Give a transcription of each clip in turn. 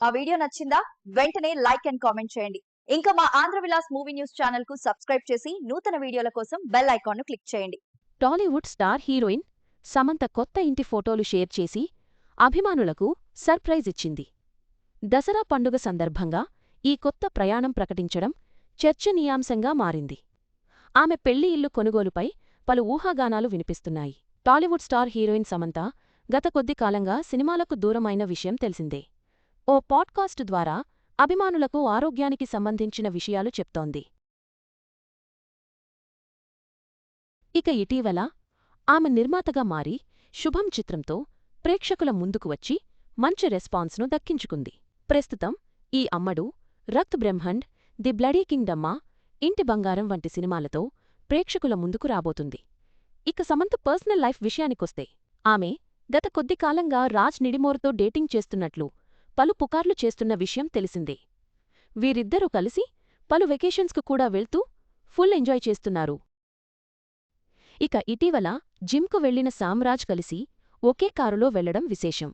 ఆ వీడియో నచ్చిందా? వెంటనే లైక్ అండ్ కామెంట్ చేయండి. ఇంకా మా ఆంధ్ర విలాస్ మూవీ న్యూస్ ఛానల్కు సబ్స్క్రైబ్ చేసి నూతన వీడియోల కోసం బెల్ ఐకాన్ను క్లిక్ చేయండి. టాలీవుడ్ స్టార్ హీరోయిన్ సమంత కొత్త ఇంటి ఫోటోలు షేర్ చేసి అభిమానులకు సర్ప్రైజ్ ఇచ్చింది. దసరా పండుగ సందర్భంగా ఈ కొత్త ప్రయాణం ప్రకటించడం చర్చనీయాంశంగా మారింది. ఆమె పెళ్ళి ఇల్లు కొనుగోలుపై పలు ఊహాగానాలు వినిపిస్తున్నాయి. టాలీవుడ్ స్టార్ హీరోయిన్ సమంత గత కొద్ది కాలంగా సినిమాలకు దూరమైన విషయం తెలిసిందే. ఓ పాడ్కాస్ట్ ద్వారా అభిమానులకు ఆరోగ్యానికి సంబంధించిన విషయాలు చెప్తోంది. ఇక ఇటీవల ఆమె నిర్మాతగా మారి శుభం చిత్రంతో ప్రేక్షకుల ముందుకు వచ్చి మంచి రెస్పాన్స్ను దక్కించుకుంది. ప్రస్తుతం ఈ అమ్మడు రక్త్ బ్రహ్మండ్ ది బ్లడీ కింగ్డమ్మా ఇంటి బంగారం వంటి సినిమాలతో ప్రేక్షకుల ముందుకు రాబోతుంది. ఇక సమంత పర్సనల్ లైఫ్ విషయానికొస్తే ఆమె గత కొద్ది కాలంగా రాజ్ నిడిమోర్తో డేటింగ్ చేస్తున్నట్లు పలు పుకార్లు చేస్తున్న విషయం తెలిసిందే. వీరిద్దరూ కలిసి పలు వెకేషన్స్కు కూడా వెళ్తూ ఫుల్ ఎంజాయ్ చేస్తున్నారు. ఇక ఇటీవల జిమ్కు వెళ్ళిన సామ్రాజ్ కలిసి ఒకే కారులో వెళ్ళడం విశేషం.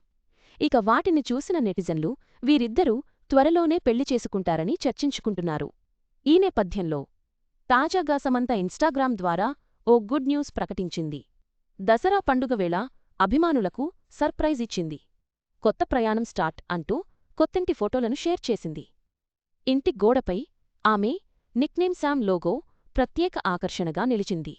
ఇక వాటిని చూసిన నెటిజన్లు వీరిద్దరూ త్వరలోనే పెళ్ళి చేసుకుంటారని చర్చించుకుంటున్నారు. ఈ నేపథ్యంలో తాజాగా సమంత ఇన్స్టాగ్రామ్ ద్వారా ఓ గుడ్ న్యూస్ ప్రకటించింది. దసరా పండుగ వేళ అభిమానులకు సర్ప్రైజ్ ఇచ్చింది. కొత్త ప్రయాణం స్టార్ట్ అంటూ కొత్తింటి ఫోటోలను షేర్ చేసింది. ఇంటి గోడపై ఆమె నిక్నేమ్ శామ్ లోగో ప్రత్యేక ఆకర్షణగా నిలిచింది.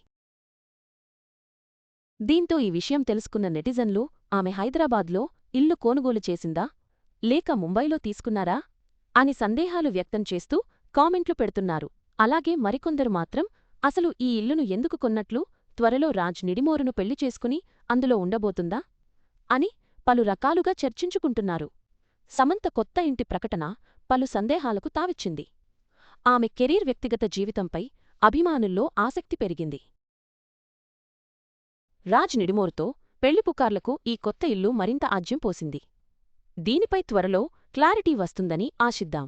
దీంతో ఈ విషయం తెలుసుకున్న నెటిజన్లు ఆమె హైదరాబాద్లో ఇల్లు కొనుగోలు చేసిందా లేక ముంబైలో తీసుకున్నారా అని సందేహాలు వ్యక్తం చేస్తూ కామెంట్లు పెడుతున్నారు. అలాగే మరికొందరు మాత్రం అసలు ఈ ఇల్లును ఎందుకు కొన్నట్లు త్వరలో రాజ్ నిడిమోరును పెళ్ళి చేసుకుని అందులో ఉండబోతుందా అని పలు రకాలుగా చర్చించుకుంటున్నారు. సమంత కొత్త ఇంటి ప్రకటన పలు సందేహాలకు తావిచ్చింది. ఆమె కెరీర్ వ్యక్తిగత జీవితంపై అభిమానుల్లో ఆసక్తి పెరిగింది. రాజ్ నిడిమోరుతో పెళ్ళిపుకార్లకు ఈ కొత్త ఇల్లు మరింత ఆజ్యం పోసింది. దీనిపై త్వరలో క్లారిటీ వస్తుందని ఆశిద్దాం.